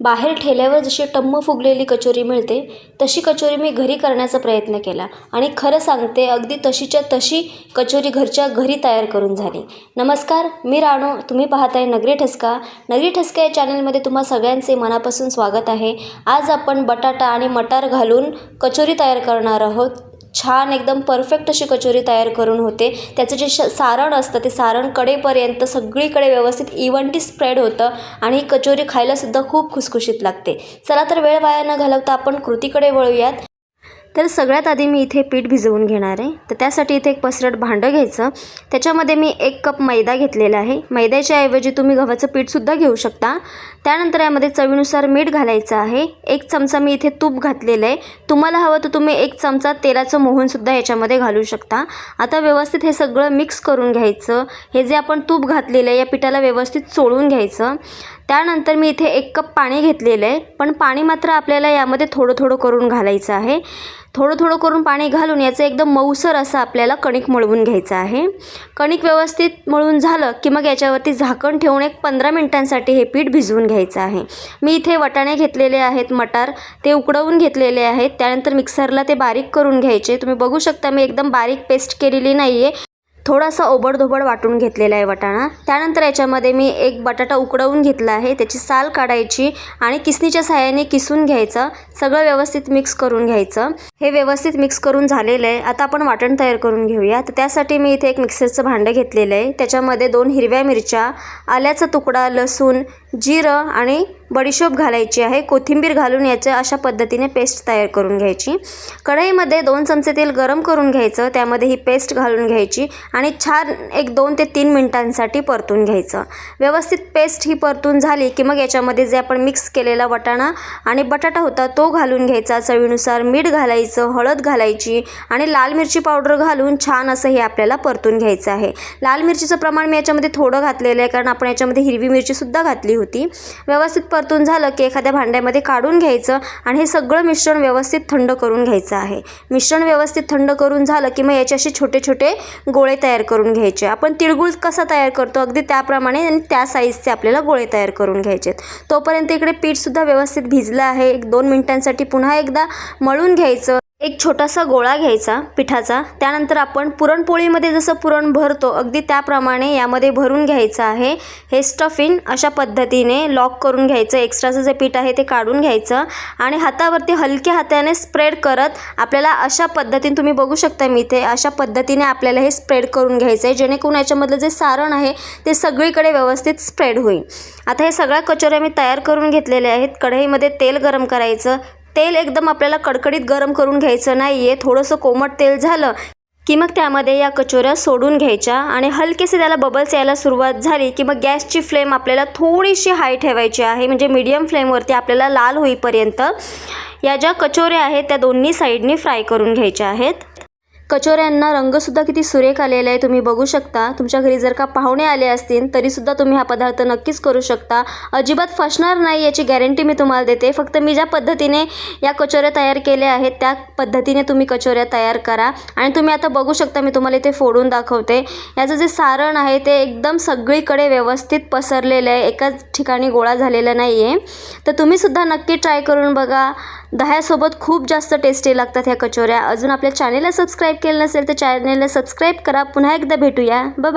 बाहेर ठेल्यावर जशी टम्म फुगलेली कचोरी मिळते तशी कचोरी मी घरी करण्याचा प्रयत्न केला आणि खरं सांगते अगदी तशीच्या तशी कचोरी घरच्या घरी तयार करून झाली. नमस्कार मी राणू. तुम्ही पाहताय नगरी ठसका. नगरी ठसका या चॅनलमध्ये तुम्हा सगळ्यांचे मनापासून स्वागत आहे. आज आपण बटाटा आणि मटार घालून कचोरी तयार करणार आहोत. छान एकदम परफेक्ट अशी कचोरी तयार करून होते. त्याचं जे श सारण असतं ते सारण कडेपर्यंत सगळीकडे व्यवस्थित इव्हनली स्प्रेड होतं आणि ही कचोरी खायलासुद्धा खूप खुसखुशीत लागते. चला तर वेळ वाया न घालवता आपण कृतीकडे वळूयात. तर सगळ्यात आधी मी इथे पीठ भिजवून घेणार आहे. तर त्यासाठी इथे एक पसरट भांडं घ्यायचं. त्याच्यामध्ये मी एक कप मैदा घेतलेला आहे. मैद्याच्या ऐवजी तुम्ही गव्हाचं पीठसुद्धा घेऊ शकता. त्यानंतर यामध्ये चवीनुसार मीठ घालायचं आहे. एक चमचा मी इथे तूप घातलेलं आहे. तुम्हाला हवं तर तुम्ही एक चमचा तेलाचं मोहनसुद्धा याच्यामध्ये घालू शकता. आता व्यवस्थित हे सगळं मिक्स करून घ्यायचं. हे जे आपण तूप घातलेलं आहे या पिठाला व्यवस्थित चोळून घ्यायचं. त्यानंतर मी इथे एक कप पाणी घेतलेलं आहे. पण पाणी मात्र आपल्याला यामध्ये थोडं थोडं करून घालायचं आहे. थोडं थोडं करून पाणी घालून याचं एकदम मऊसर असं आपल्याला कणिक मळवून घ्यायचं आहे. कणिक व्यवस्थित मळून झालं की मग याच्यावरती झाकण ठेवून एक पंधरा मिनटांसाठी हे पीठ भिजवून घ्यायचं आहे. मी इथे वटाणे घेतलेले आहेत मटार ते उकडवून घेतलेले आहेत. त्यानंतर मिक्सरला ते बारीक करून घ्यायचे. तुम्ही बघू शकता मी एकदम बारीक पेस्ट केलेली नाही आहे थोडासा ओबडधोबड वाटून घेतलेला आहे वाटाणा. त्यानंतर याच्यामध्ये मी एक बटाटा उकडवून घेतला आहे. त्याची साल काढायची आणि किसणीच्या सहाय्याने किसून घ्यायचं. सगळं व्यवस्थित मिक्स करून घ्यायचं. हे व्यवस्थित मिक्स करून झालेलं आहे. आता आपण वाटण तयार करून घेऊया. तर त्यासाठी मी इथे एक मिक्सरचं भांडं घेतलेलं आहे. त्याच्यामध्ये दोन हिरव्या मिरच्या आल्याचा तुकडा लसूण जिरं आणि बडीशोप घालायची आहे. कोथिंबीर घालून याचं अशा पद्धतीने पेस्ट तयार करून घ्यायची. कढईमध्ये दोन चमचे तेल गरम करून घ्यायचं. त्यामध्ये ही पेस्ट घालून घ्यायची आणि छान एक दोन ते तीन मिनटांसाठी परतून घ्यायचं. व्यवस्थित पेस्ट ही परतून झाली की मग याच्यामध्ये जे आपण मिक्स केलेला वटाणा आणि बटाटा होता तो घालून घ्यायचा. चवीनुसार मीठ घालायचं हळद घालायची आणि लाल मिरची पावडर घालून छान असं हे आपल्याला परतून घ्यायचं आहे. लाल मिरचीचं प्रमाण मी याच्यामध्ये थोडं घातलेलं आहे कारण आपण याच्यामध्ये हिरवी मिरचीसुद्धा घातली होती. व्यवस्थित परतून झालं की एखाद्या भांड्यामध्ये काढून घ्यायचं आणि हे सगळं मिश्रण व्यवस्थित थंड करून घ्यायचं आहे. मिश्रण व्यवस्थित थंड करून झालं की मग याचे असे छोटे छोटे गोळे तयार करून घ्यायचे. आपण तिळगुळ कसा तयार करतो अगदी त्याप्रमाणे आणि त्या साईजचे आपल्याला गोळे तयार करून घ्यायचे. तोपर्यंत इकडे पीठसुद्धा व्यवस्थित भिजलं आहे. एक दोन मिनटांसाठी पुन्हा एकदा मळून घ्यायचं. एक छोटासा गोळा घ्यायचा पिठाचा. त्यानंतर आपण पुरणपोळीमध्ये जसं पुरण भरतो अगदी त्याप्रमाणे यामध्ये भरून घ्यायचं आहे. हे स्टफिंग अशा पद्धतीने लॉक करून घ्यायचं. एक्स्ट्राचं जे पीठ आहे ते काढून घ्यायचं आणि हातावरती हलक्या हाताने स्प्रेड करत आपल्याला अशा पद्धतीने तुम्ही बघू शकता मी इथे अशा पद्धतीने आपल्याला हे स्प्रेड करून घ्यायचं आहे जेणेकरून याच्यामधलं जे सारण आहे ते सगळीकडे व्यवस्थित स्प्रेड होईल. आता हे सगळ्या कचोऱ्या मी तयार करून घेतलेल्या आहेत. कढईमध्ये तेल गरम करायचं. तेल एकदम आपल्याला कडकडीत गरम करून घ्यायचं नाही आहे थोडंसं कोमट तेल झालं की मग त्यामध्ये या कचोऱ्या सोडून घ्यायच्या आणि हलकेसे त्याला बबल्स यायला सुरुवात झाली की मग गॅसची फ्लेम आपल्याला थोडीशी हाय ठेवायची आहे. म्हणजे मीडियम फ्लेमवरती आपल्याला लाल होईपर्यंत या ज्या कचोऱ्या आहेत त्या दोन्ही साईडनी फ्राय करून घ्यायच्या आहेत. कचोऱ्यांना रंगसुद्धा किती सुरेख आलेला आहे तुम्ही बघू शकता. तुमच्या घरी जर का पाहुणे आले असतील तरीसुद्धा तुम्ही हा पदार्थ नक्कीच करू शकता. अजिबात फसणार नाही याची गॅरंटी मी तुम्हाला देते. फक्त मी ज्या पद्धतीने या कचोऱ्या तयार केल्या आहेत त्या पद्धतीने तुम्ही कचोऱ्या तयार करा. आणि तुम्ही आता बघू शकता मी तुम्हाला इथे फोडून दाखवते. याचं जे सारण आहे ते एकदम सगळीकडे व्यवस्थित पसरलेलं आहे. एकाच ठिकाणी गोळा झालेला नाही आहे तर तुम्हीसुद्धा नक्की ट्राय करून बघा. दह्यासोबत खूप जास्त टेस्टी लागतात ह्या कचोऱ्या. अजून आपल्या चॅनेलला सबस्क्राईब केलं नसेल तर चॅनलला सबस्क्राईब करा. पुन्हा एकदा भेटूया. बाय